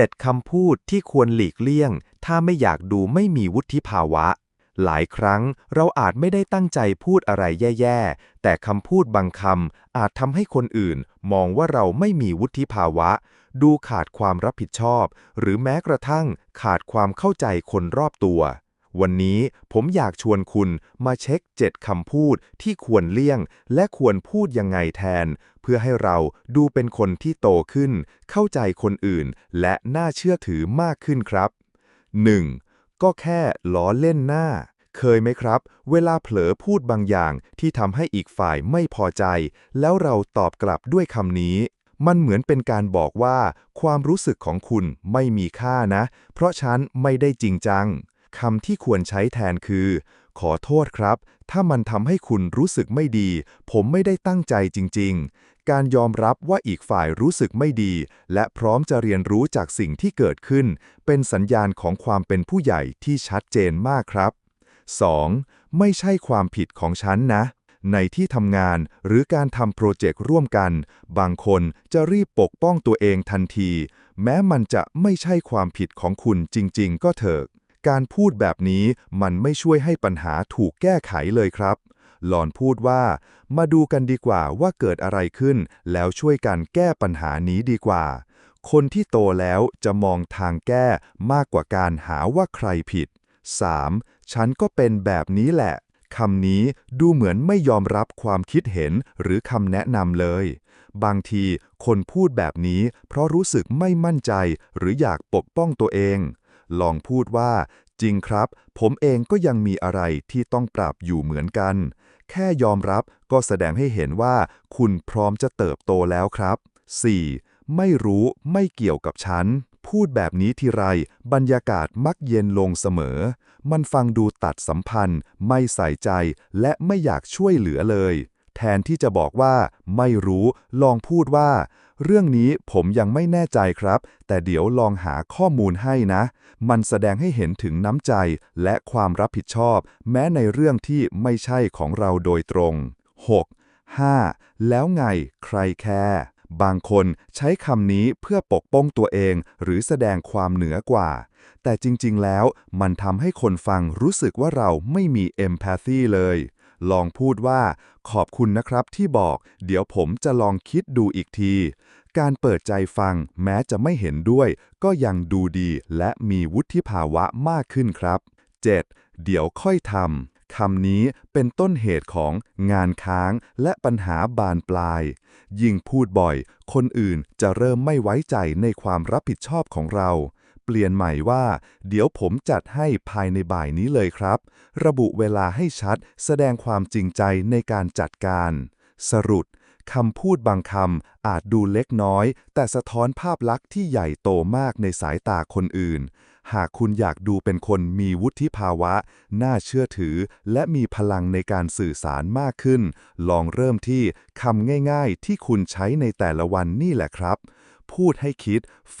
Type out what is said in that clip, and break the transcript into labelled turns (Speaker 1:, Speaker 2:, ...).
Speaker 1: 7คำพูดที่ควรหลีกเลี่ยง ถ้าไม่อยากดูไม่มีวุฒิภาวะ หลายครั้งเราอาจไม่ได้ตั้งใจพูดอะไรแย่ๆ แต่คำพูดบางคำอาจทำให้คนอื่น มองว่าเราไม่มีวุฒิภาวะ ดูขาดความรับผิดชอบ หรือแม้กระทั่งขาดความเข้าใจคนรอบตัว วันนี้ผมอยากชวนคุณมาเช็ค 7 คำพูดที่ควรเลี่ยง และควรพูดยังไงแทน เพื่อให้เราดูเป็นคนที่โตขึ้น เข้าใจคนอื่น และน่าเชื่อถือมากขึ้นครับ 1. ก็แค่ล้อเล่นหน้า เคยไหมครับ เวลาเผลอพูดบางอย่างที่ทำให้อีกฝ่ายไม่พอใจ แล้วเราตอบกลับด้วยคำนี้มันเหมือนเป็นการบอกว่า ความรู้สึกของคุณไม่มีค่านะ เพราะฉันไม่ได้จริงจัง คำที่ควรใช้แทนคือ ขอโทษครับ ถ้ามันทำให้คุณรู้สึกไม่ดี ผมไม่ได้ตั้งใจจริง ๆ การยอมรับว่าอีกฝ่ายรู้สึกไม่ดี และพร้อมจะเรียนรู้จากสิ่งที่เกิดขึ้น เป็นสัญญาณของความเป็นผู้ใหญ่ที่ชัดเจนมากครับ 2. ไม่ใช่ความผิดของฉันนะในที่ทำงานหรือการทำโปรเจกต์ร่วมกัน บางคนจะรีบปกป้องตัวเองทันที แม้มันจะไม่ใช่ความผิดของคุณจริง ๆ ก็เถอะ การพูดแบบนี้มันไม่ช่วยให้ปัญหาถูกแก้ไขเลยครับ หลอนพูดว่า มาดูกันดีกว่าว่าเกิดอะไรขึ้น แล้วช่วยกันแก้ปัญหานี้ดีกว่า คนที่โตแล้วจะมองทางแก้มากกว่าการหาว่าใครผิด 3. ฉันก็เป็นแบบนี้แหละคำนี้ดูเหมือนไม่ยอมรับความคิดเห็นหรือคำแนะนำเลย บางทีคนพูดแบบนี้เพราะรู้สึกไม่มั่นใจหรืออยากปกป้องตัวเอง ลองพูดว่า จริงครับ ผมเองก็ยังมีอะไรที่ต้องปรับอยู่เหมือนกัน แค่ยอมรับก็แสดงให้เห็นว่า คุณพร้อมจะเติบโตแล้วครับ 4. ไม่รู้ไม่เกี่ยวกับฉัน พูดแบบนี้ทีไร บรรยากาศมักเย็นลงเสมอ มันฟังดูตัดสัมพันธ์ ไม่ใส่ใจ และไม่อยากช่วยเหลือเลย แทนที่จะบอกว่า ไม่รู้ ลองพูดว่า เรื่องนี้ผมยังไม่แน่ใจครับ แต่เดี๋ยวลองหาข้อมูลให้นะ มันแสดงให้เห็นถึงน้ำใจและความรับผิดชอบ แม้ในเรื่องที่ไม่ใช่ของเราโดยตรง 6. 5. แล้วไงใครแคร์บางคนใช้คำนี้เพื่อปกป้องตัวเองหรือแสดงความเหนือกว่า แต่จริงๆแล้วมันทำให้คนฟังรู้สึกว่าเราไม่มีเอมพัตตีเลย ลองพูดว่า ขอบคุณนะครับที่บอก เดี๋ยวผมจะลองคิดดูอีกที การเปิดใจฟังแม้จะไม่เห็นด้วย ก็ยังดูดีและมีวุฒิภาวะมากขึ้นครับ 7. เดี๋ยวค่อยทำคำนี้เป็นต้นเหตุของงานค้างและปัญหาบานปลาย ยิ่งพูดบ่อย คนอื่นจะเริ่มไม่ไว้ใจในความรับผิดชอบของเรา เปลี่ยนใหม่ว่า เดี๋ยวผมจัดให้ภายในบ่ายนี้เลยครับ ระบุเวลาให้ชัด แสดงความจริงใจในการจัดการ สรุปคำพูดบางคำอาจดูเล็กน้อย แต่สะท้อนภาพลักษณ์ที่ใหญ่โตมากในสายตาคนอื่น หากคุณอยากดูเป็นคนมีวุฒิภาวะ น่าเชื่อถือ และมีพลังในการสื่อสารมากขึ้น ลองเริ่มที่คำง่ายๆ ที่คุณใช้ในแต่ละวันนี่แหละครับ พูดให้คิดฟัง